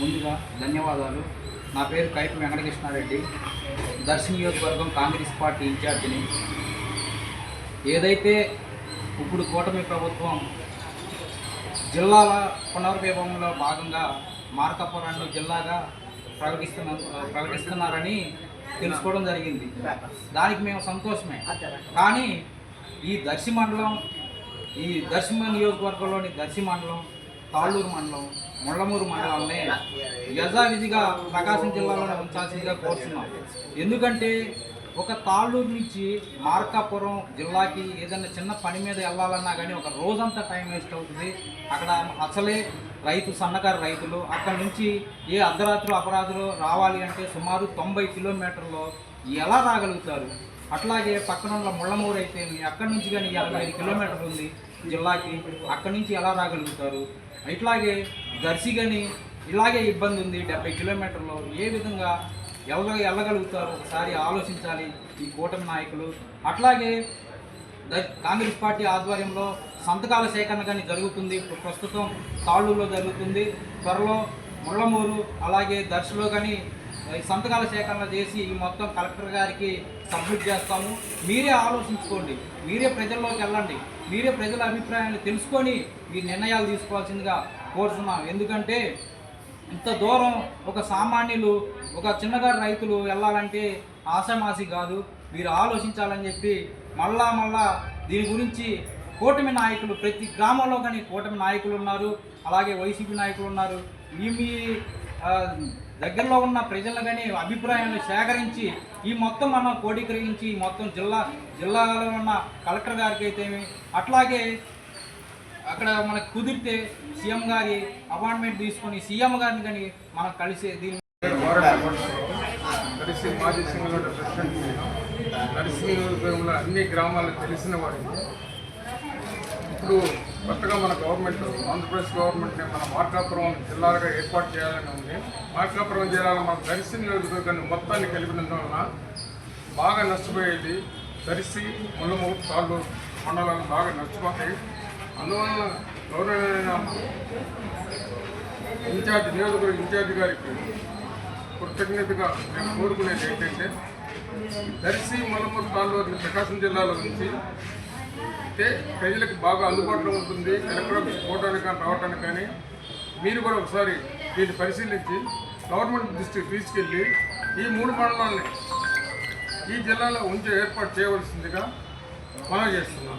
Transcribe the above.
ముందుగా ధన్యవాదాలు. నా పేరు కైపు వెంకటకృష్ణారెడ్డి. దర్శి నియోజకవర్గం కాంగ్రెస్ పార్టీ ఇన్ఛార్జిని. ఏదైతే ఇప్పుడు కూటమి ప్రభుత్వం జిల్లాల పునర్విభాగంలో భాగంగా మార్కాపురాన్ని జిల్లాగా ప్రకటిస్తున్న ప్రకటిస్తున్నారని తెలుసుకోవడం జరిగింది. దానికి మేము సంతోషమే. కానీ ఈ దర్శి మండలం ఈ దర్శి నియోజకవర్గంలోని దర్శి మండలం తాళ్ళూరు మండలం ముళ్ళమూరు మండలాన్ని యథావిధిగా ప్రకాశం జిల్లాలోనే ఉంచాల్సిందిగా కోరుతున్నాం. ఎందుకంటే ఒక తాళ్ళూరు నుంచి మార్కాపురం జిల్లాకి ఏదైనా చిన్న పని మీద వెళ్ళాలన్నా కానీ ఒక రోజంతా టైం వేస్ట్ అవుతుంది. అక్కడ అసలే రైతు సన్నకారు రైతులు అక్కడ నుంచి ఏ అర్ధరాత్రులు అపరాధులు రావాలి అంటే సుమారు తొంభై కిలోమీటర్లు ఎలా రాగలుగుతారు? అట్లాగే పక్కన ఉన్న ముళ్ళమూరు అయితే అక్కడి నుంచి కానీ యాభై ఐదు కిలోమీటర్లు ఉంది జిల్లాకి అక్కడి నుంచి ఎలా రాగలుగుతారు? ఇట్లాగే దర్శి కానీ ఇలాగే ఇబ్బంది ఉంది డెబ్బై కిలోమీటర్లు ఏ విధంగా ఎల్ల వెళ్ళగలుగుతారు ఒకసారి ఆలోచించాలి ఈ కూటమి నాయకులు. అట్లాగే ద- కాంగ్రెస్ పార్టీ ఆధ్వర్యంలో సంతకాల సేకరణ కానీ జరుగుతుంది. ప్రస్తుతం తాళ్ళూరులో జరుగుతుంది. త్వరలో ముళ్ళమూరు అలాగే దర్శిలో కానీ సంతకాల సేకరణ చేసి ఈ మొత్తం కలెక్టర్ గారికి సబ్మిట్ చేస్తాము. మీరే ఆలోచించుకోండి. మీరే ప్రజల్లోకి వెళ్ళండి. మీరే ప్రజల అభిప్రాయాన్ని తెలుసుకొని ఈ నిర్ణయాలు తీసుకోవాల్సిందిగా కోరుతున్నాం. ఎందుకంటే ఇంత దూరం ఒక సామాన్యులు ఒక చిన్నగారు రైతులు వెళ్ళాలంటే ఆశామాసి కాదు. మీరు ఆలోచించాలని చెప్పి మళ్ళా మళ్ళా దీని గురించి కూటమి నాయకులు ప్రతి గ్రామంలో కానీ కూటమి నాయకులు ఉన్నారు. అలాగే వైసీపీ నాయకులు ఉన్నారు. మీ మీ దగ్గరలో ఉన్న ప్రజలు కానీ అభిప్రాయాలను సేకరించి ఈ మొత్తం మనం కోడీకరించి ఈ మొత్తం జిల్లా జిల్లాలో ఉన్న కలెక్టర్ గారికి అయితేమి అట్లాగే అక్కడ మనకు కుదిరితే సీఎం గారి అపాయింట్మెంట్ తీసుకొని సీఎం గారిని కానీ మనం కలిసి దీని కలిసి మాజీ సింగ్ ప్రెసిడెంట్ కలిసి అన్ని గ్రామాలకు తెలిసిన వాడిని ఇప్పుడు కొత్తగా మన గవర్నమెంట్ ఆంధ్రప్రదేశ్ గవర్నమెంట్ని మన మార్కాపురం జిల్లాలుగా ఏర్పాటు చేయాలని ఉంది. మార్కాపురం జిల్లాలో మన దర్శి నియోజకవర్గాన్ని మొత్తాన్ని కలిపినందువలన బాగా నష్టపోయేది దర్శి ముళ్ళమూరు తాళ్ళూరు మండలాలు బాగా నష్టపోతాయి. అందువలన గౌరవమైన ఇన్ఛార్జ్ నియోజకవర్గ ఇన్ఛార్జ్ గారికి కృతజ్ఞతగా నేను కోరుకునేది ఏంటంటే దర్శి మలమూరు తాళ్ళూరుని ప్రకాశం జిల్లాలో నుంచి అయితే ప్రజలకు బాగా అందుబాటులో ఉంటుంది ఎలక్ట్రానిక్స్ పోవడానికి కానీ రావడానికి కానీ. మీరు కూడా ఒకసారి దీన్ని పరిశీలించి గవర్నమెంట్ దృష్టికి తీసుకెళ్ళి ఈ మూడు మండలాన్ని ఈ జిల్లాలో ఉంచే ఏర్పాటు చేయవలసిందిగా మనం చేస్తున్నాం